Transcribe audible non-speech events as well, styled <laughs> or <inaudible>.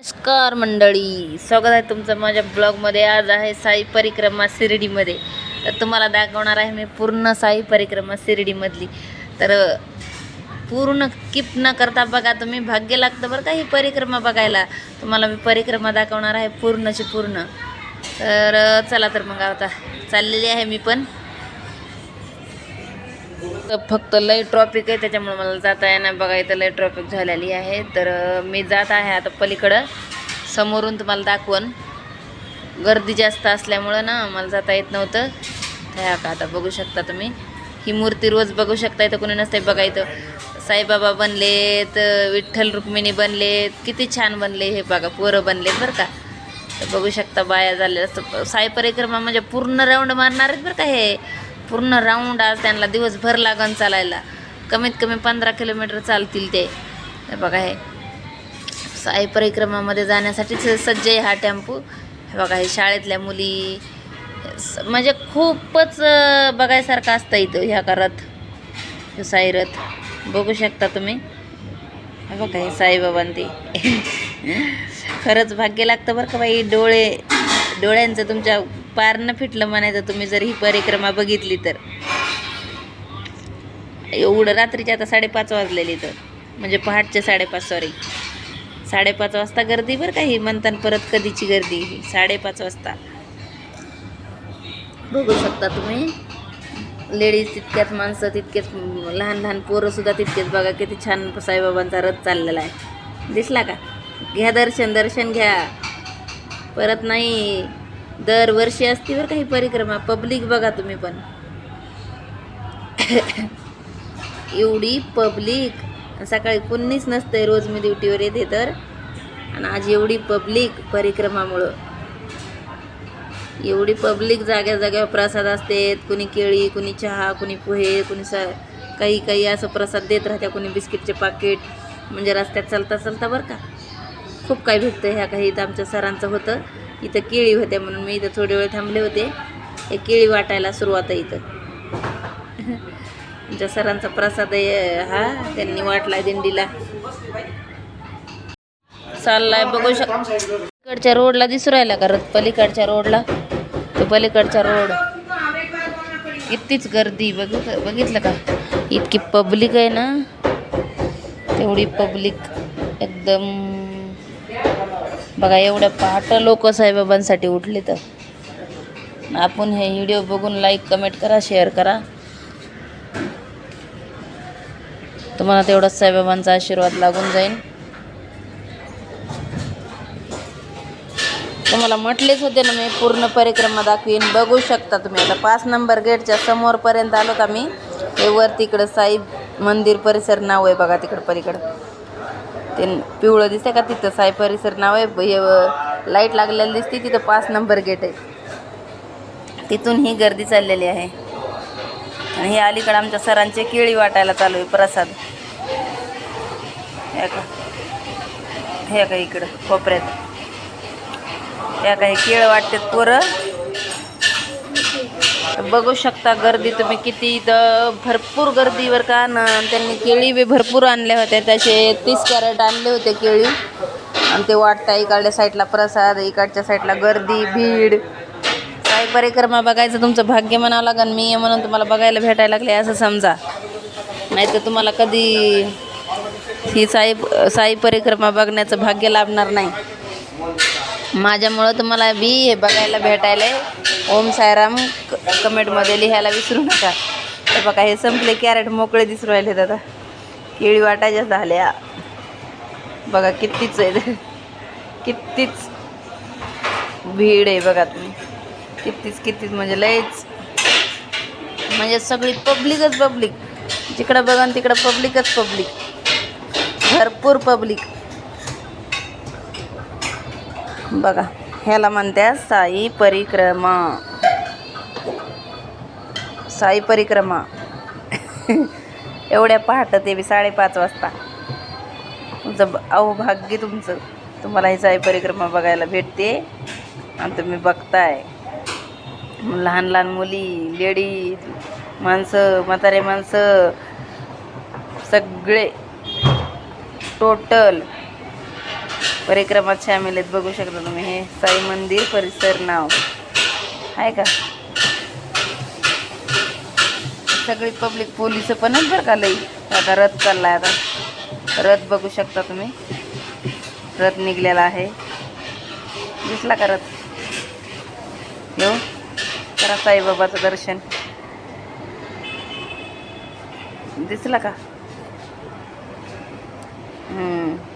नमस्कार मंडळी. स्वागत आहे तुमचं माझ्या ब्लॉगमध्ये. आज आहे साई परिक्रमा शिर्डीमध्ये. तर तुम्हाला दाखवणार आहे मी पूर्ण साई परिक्रमा शिर्डीमधली. तर पूर्ण किप न करता बघा तुम्ही. भाग्य लागतं बरं का ही परिक्रमा बघायला. तुम्हाला मी परिक्रमा दाखवणार आहे पूर्णची पूर्ण. तर चला तर मग आता. चाललेली आहे मी पण. तर फक्त लई ट्रॉफिक आहे त्याच्यामुळे मला जाता येणार बघा इथं लई ट्रॉफिक झालेली आहे. तर मी जात आहे आता पलीकडं. समोरून तुम्हाला दाखवून. गर्दी जास्त असल्यामुळं ना मला जाता येत नव्हतं. त्या का आता बघू शकता तुम्ही. ही मूर्ती रोज बघू शकता. इथं कोणी नसते बघा इथं साईबाबा बनलेत विठ्ठल रुक्मिणी बनलेत. किती छान बनले हे बघा पोरं बनलेत बरं का. तर बघू शकता बाया झाले असतं साई परिक्रमा म्हणजे पूर्ण राऊंड मारणार आहेत बरं का हे. पूर्ण राऊंड आज त्यांना दिवसभर लागन चालायला. कमीत कमी पंधरा किलोमीटर चालतील ते. हे बघा हे. साई परिक्रमामध्ये जाण्यासाठीच सज्ज आहे हा टेम्पो. हे बघा हे शाळेतल्या मुली. म्हणजे खूपच बघायसारखं असतं इथं ह्या का रथ हे साई रथ. बघू शकता तुम्ही. हे बघा हे साईबाबां ते. <laughs> खरंच भाग्य लागतं बरं का बाई. डोळे डोळ्यांचं तुमच्या पार न फिटलं म्हणायचं तुम्ही जर ही परिक्रमा बघितली तर. एवढं रात्रीच्या आता साडेपाच वाजलेली तर. म्हणजे पहाटचे साडेपाच सॉरी साडेपाच वाजता गर्दी बरं का ही म्हणताना परत कधीची गर्दी ही? साडेपाच वाजता. बघू शकता तुम्ही. लेडीज तितक्याच माणसं तितकेच लहान लहान पोरंसुद्धा तितकेच बघा किती छान साईबाबांचा रथ चाललेला आहे. दिसला का? घ्या दर्शन दर्शन घ्या. परत नाही. दरवर्षी असते बरं काही परिक्रमा. पब्लिक बघा तुम्ही पण. एवढी पब्लिक सकाळी कुणीच नसतंय रोज मी ड्युटीवर येते तर. आणि आज एवढी पब्लिक परिक्रमामुळं. एवढी पब्लिक जाग्या जाग्यावर प्रसाद असते कुणी केळी कुणी चहा कुणी पोहे कुणी स काही काही असं प्रसाद देत राहत्या कुणी बिस्किटचे पाकिट म्हणजे रस्त्यात चालता चालता बरं का. खूप काही भेटतं ह्या काही. इथं आमच्या सरांचं होतं. इथं केळी होत्या म्हणून मी इथं थोडे वेळ थांबले होते. हे केळी वाटायला सुरुवात आहे इथं. आमच्या सरांचा प्रसाद आहे हा त्यांनी वाटला दिंडीला. चाललाय बघू शक पलीकडच्या रोडला दिसू राहिला का रथ? पलीकडच्या रोडला? तो पलीकडचा रोड. इतकीच गर्दी बघ बघितलं का? इतकी पब्लिक आहे ना? तेवढी पब्लिक एकदम बघा एवढ्या पहाट लोक साईबाबांसाठी उठले तर आपण हे व्हिडिओ बघून लाईक कमेंट करा शेअर करा. तुम्हाला तेवढाच साईबाबांचा आशीर्वाद लागून जाईल तुम्हाला म्हटलेच होते ना मी पूर्ण परिक्रमा दाखवीन. बघू शकता तुम्ही. आता पाच नंबर गेटच्या समोरपर्यंत आलो का मी? हे वर तिकडं साई मंदिर परिसर नाव आहे बघा तिकडं पलीकडं. ते पिवळं दिसतंय का तिथं? साई परिसर नाव आहे. हे लाइट लागलेली दिसते. तिथं पाच नंबर गेट आहे. तिथून ही गर्दी चाललेली आहे. आणि हे अलीकडं आमच्या सरांचे केळी वाटायला चालू आहे. प्रसाद. हे का? हे का इकडं? कोपऱ्यात या काही केळ वाटतात पोरं. बघू शकता गर्दी तुम्ही किती इथं भरपूर गर्दीवर का न त्यांनी केळी बी भरपूर आणल्या होत्या. त्याचे तीस कॅरेट आणले होते केळी. आणि ते वाटता इकडल्या साईडला प्रसाद इकडच्या साईडला गर्दी भीड. साई परिक्रमा बघायचं तुमचं भाग्य म्हणावं लागेल मी म्हणून तुम्हाला बघायला भेटायला लागले असं समजा. नाही तर तुम्हाला कधी ही साई साई परिक्रमा बघण्याचं भाग्य लाभणार नाही. माझ्यामुळं तुम्हाला बी हे बघायला भेटायला ओम सायराम क कमेंटमध्ये लिहायला विसरू नका. तर बघा हे संपले कॅरेट मोकळे दिसू राहिले दादा केळी वाटायच्या झाल्या. बघा कितीच आहे कितीच भीड आहे बघा तुम्ही. कितीच कितीच म्हणजे लयच. म्हणजे सगळी पब्लिकच पब्लिक. जिकडं बघा तिकडं पब्लिकच पब्लिक. भरपूर पब्लिक. बघा. ह्याला म्हणत्या साई परिक्रमा. साई परिक्रमा. एवढ्या पहाट ते बी साडेपाच वाजता. तुमचं अवभाग्य तुमचं. तुम्हाला ही साई परिक्रमा बघायला भेटते. आणि तुम्ही बघताय. लहान लहान मुली लेडीज माणसं म्हातारे माणसं सगळे. टोटल. परिक्रमात सामील आहेत. बघू शकता तुम्ही हे साई मंदिर परिसर नाव. आहे का? सगळी पब्लिक पोलीस पण आहेत बरं का लई. आता रथ चाललाय आता. रथ बघू शकता तुम्ही. रथ निघलेला आहे. दिसला का रथ? येऊ. करा साईबाबाचं दर्शन. दिसला का? हम्म.